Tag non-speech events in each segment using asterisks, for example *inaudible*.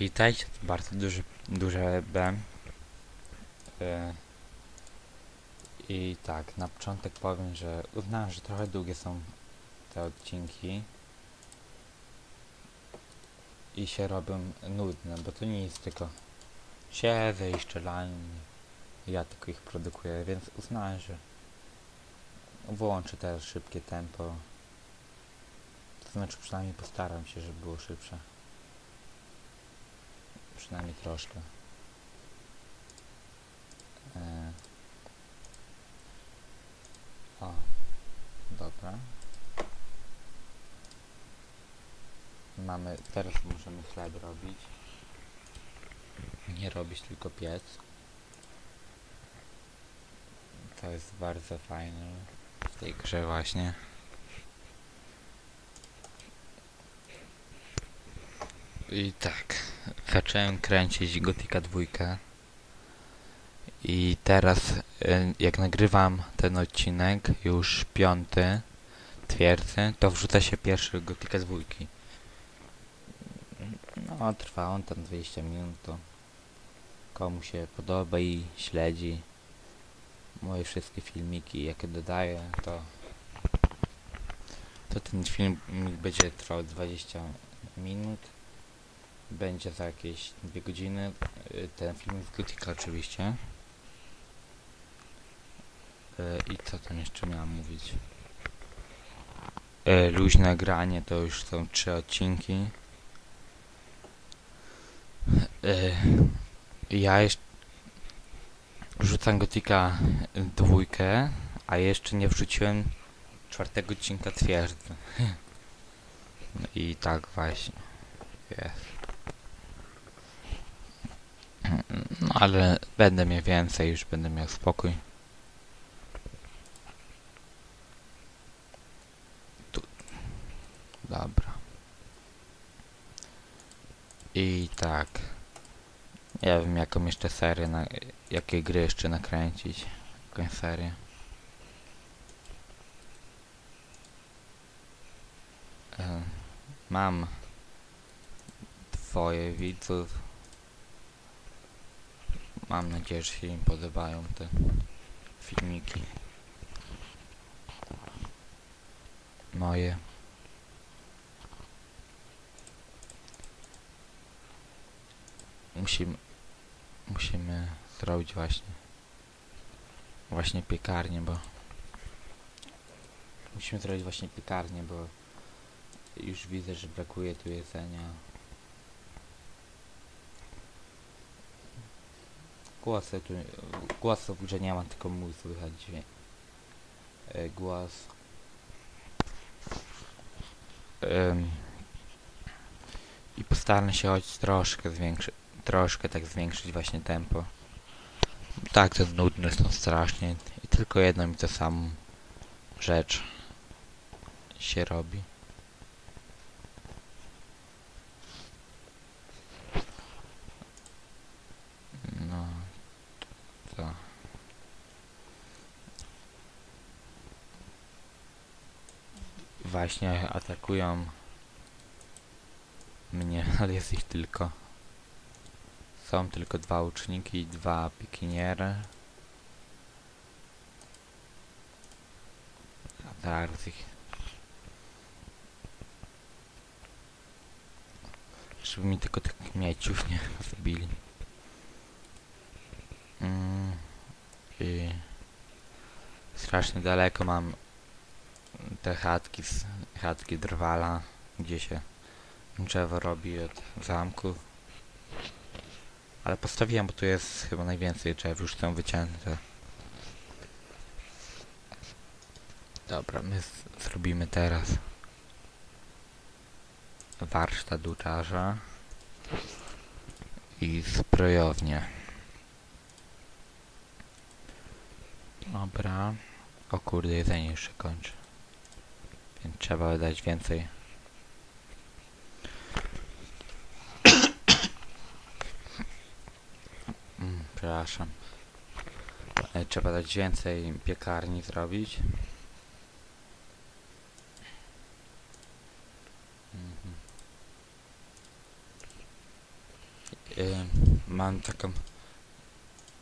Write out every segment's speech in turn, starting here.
Witajcie, to bardzo duży, duże B. E, I tak, na początek powiem, że uznałem, że trochę długie są te odcinki. I się robią nudne, bo to nie jest tylko siedzę i szczelają. Ja tylko ich produkuję, więc uznałem, że włączę teraz szybkie tempo. To znaczy przynajmniej postaram się, żeby było szybsze. Przynajmniej troszkę. E... O, dobra. Mamy, teraz możemy chleb robić. Nie robić, tylko piec. To jest bardzo fajne w tej grze właśnie. I tak, zacząłem kręcić Gotika 2 i teraz y, jak nagrywam ten odcinek, już piąty, twierdzy, to wrzuca się pierwszy Gotika 2. No, trwa on tam 20 minut, to komu się podoba i śledzi moje wszystkie filmiki, jakie dodaję, to to ten film będzie trwał 20 minut będzie za jakieś dwie godziny. Y, Ten film z Gotika oczywiście. Y, I co tam jeszcze miałem mówić? Y, Luźne granie to już są trzy odcinki. Ja jeszcze rzucam Gotika dwójkę, a jeszcze nie wrzuciłem czwartego odcinka twierdzy. *laughs* I tak właśnie. Jest. No ale będę miał więcej, już będę miał spokój. Tu. Dobra. I tak. Nie wiem jaką jeszcze serię, na, jakie gry jeszcze nakręcić. Jakąś serię. Mam dwoje widzów. Mam nadzieję, że się im podobają te filmiki. Moje. Musimy, musimy zrobić właśnie, właśnie piekarnię, bo musimy zrobić właśnie piekarnię, bo już widzę, że brakuje tu jedzenia. Głosy tu, głosu w grze nie ma, tylko mój słychać dźwięk. E, głos. I postaram się choć troszkę zwiększyć, troszkę tak zwiększyć właśnie tempo. Tak, to nudne są strasznie i tylko jedno mi to samą rzecz się robi. No, to. Właśnie atakują mnie, *laughs* ale jest ich tylko. Są tylko dwa łuczniki i dwa pikiniery. Zaraz ich... Żeby mi tylko tych mieciów nie *laughs* zabili. Mm, I strasznie daleko mam te chatki, chatki drwala, gdzie się drzewo robi od zamku. Ale postawiłem, bo tu jest chyba najwięcej drzew, już są wycięte. Dobra, my zrobimy teraz warsztat uczarza i zbrojownię. Dobra. O kurde, jedzenie się kończy. Więc trzeba dać więcej. Mm, przepraszam. E, Trzeba dać więcej piekarni zrobić. Mhm. Y, mam taką...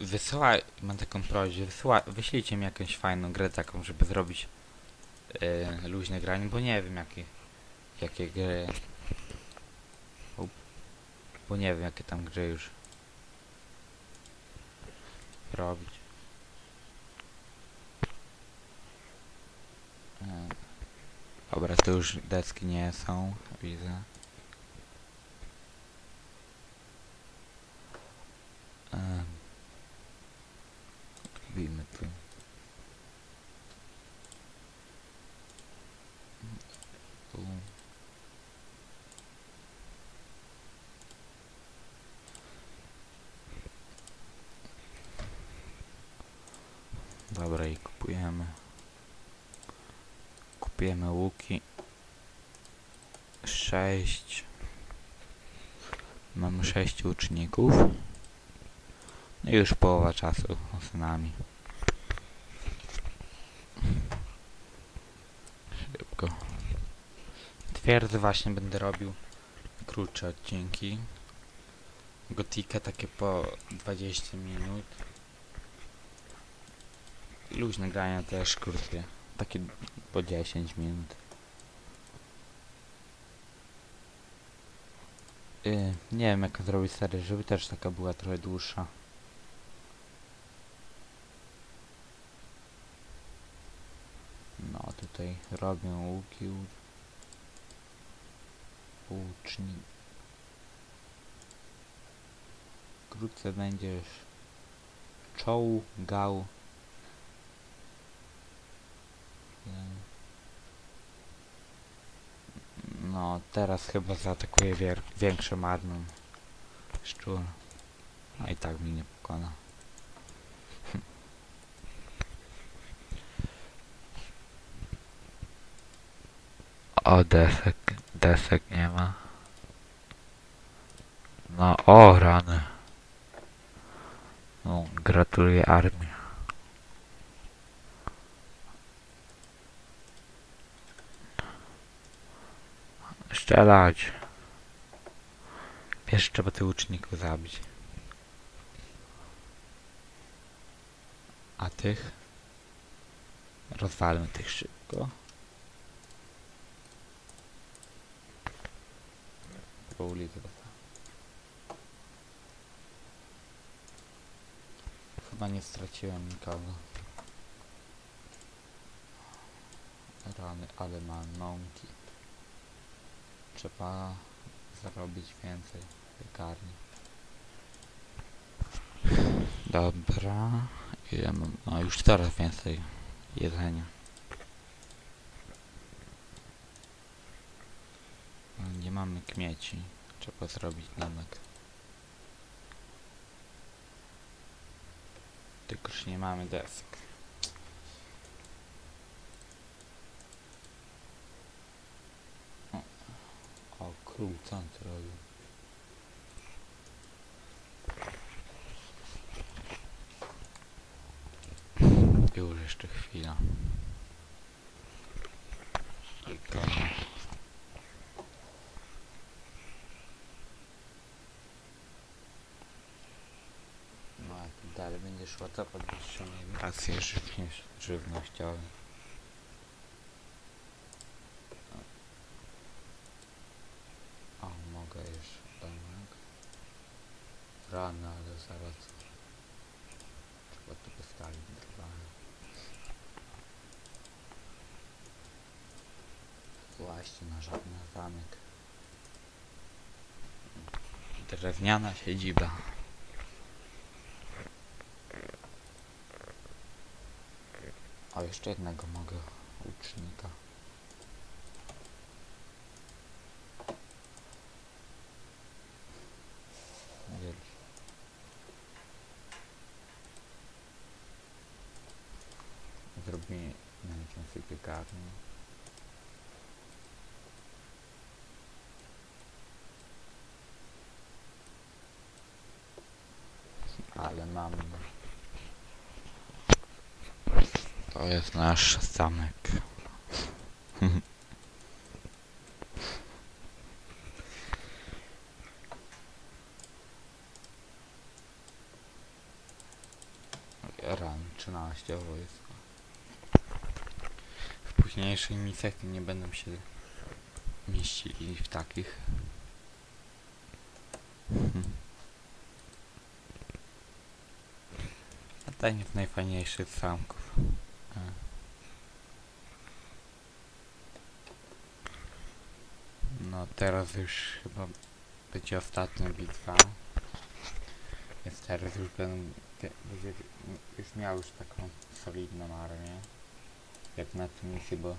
Wysyłaj... Mam taką prośbę, wysyła, wyślijcie mi jakąś fajną grę taką, żeby zrobić y, luźne granie, bo nie wiem jakie... Jakie gry... Bo nie wiem jakie tam gry już... Robić. Y, Dobra, to już deski nie są, widzę. Em, Wbijmy tu. Tu. Dobra i kupujemy. Kupujemy łuki. Sześć. Mamy sześć łuczników. No i już połowa czasu z nami. Szybko. Twierdzę właśnie będę robił krótsze odcinki. Gotika takie po 20 minut. I Luźne grania też krótkie. Takie po 10 minut. Yy, nie wiem jak zrobić serię, żeby też taka była trochę dłuższa. No tutaj robię łuki u- łuczni. Wkrótce będziesz czołgał No, teraz chyba zaatakuje większą armią szczur. No i tak mnie nie pokona. *laughs* O, desek, desek nie ma. No, o, rany. No, gratuluję armii. Strzelać. Wiesz, trzeba tych łuczników zabić. A tych? Rozwalmy tych szybko. Po ulicy. Chyba nie straciłem nikogo. Rany, ale mam mąki. Trzeba zarobić więcej piekarni. Dobra. Ile mam? No już coraz więcej jedzenia. No, Nie mamy kmieci. Trzeba zrobić namek. Tylkoż nie mamy desek. Tu robił? Już jeszcze chwila. No jak dalej będzie szło, to podwyższenie racje żywność, mogę już domek. Rano, ale zaraz trzeba tu postawić drwa. Właśnie na żadny zamek. Drewniana siedziba. O, jeszcze jednego mogę łucznika. I can see the garden ale mam to jest nasz zamek. *laughs* Ran 13 wojsk. Późniejszych misjach nie będą się mieścili w takich. *laughs* A ten najfajniejszy z samków. E. No teraz już chyba będzie ostatnia bitwa. Więc teraz już będzie już miał już taką solidną armię. Jak na tym misji, bo,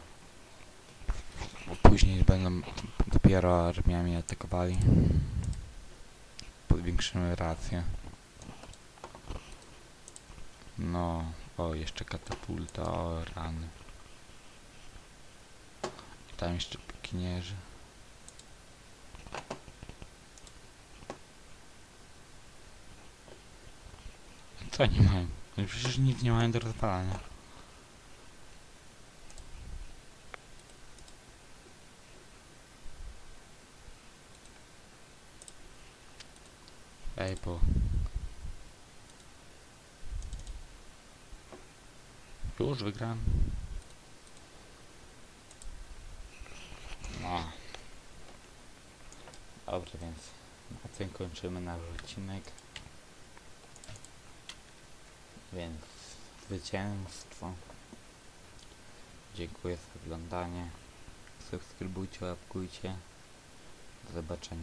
później będą dopiero armiami atakowali. Podwiększymy rację. No, o jeszcze katapulta, o rany. I tam jeszcze pikinierzy. Co oni mają? Przecież nic nie mają do rozwalania. Bo... Już wygram. No. Dobrze, więc na tym kończymy nasz odcinek. Więc zwycięstwo. Dziękuję za oglądanie. Subskrybujcie, łapkujcie. Do zobaczenia.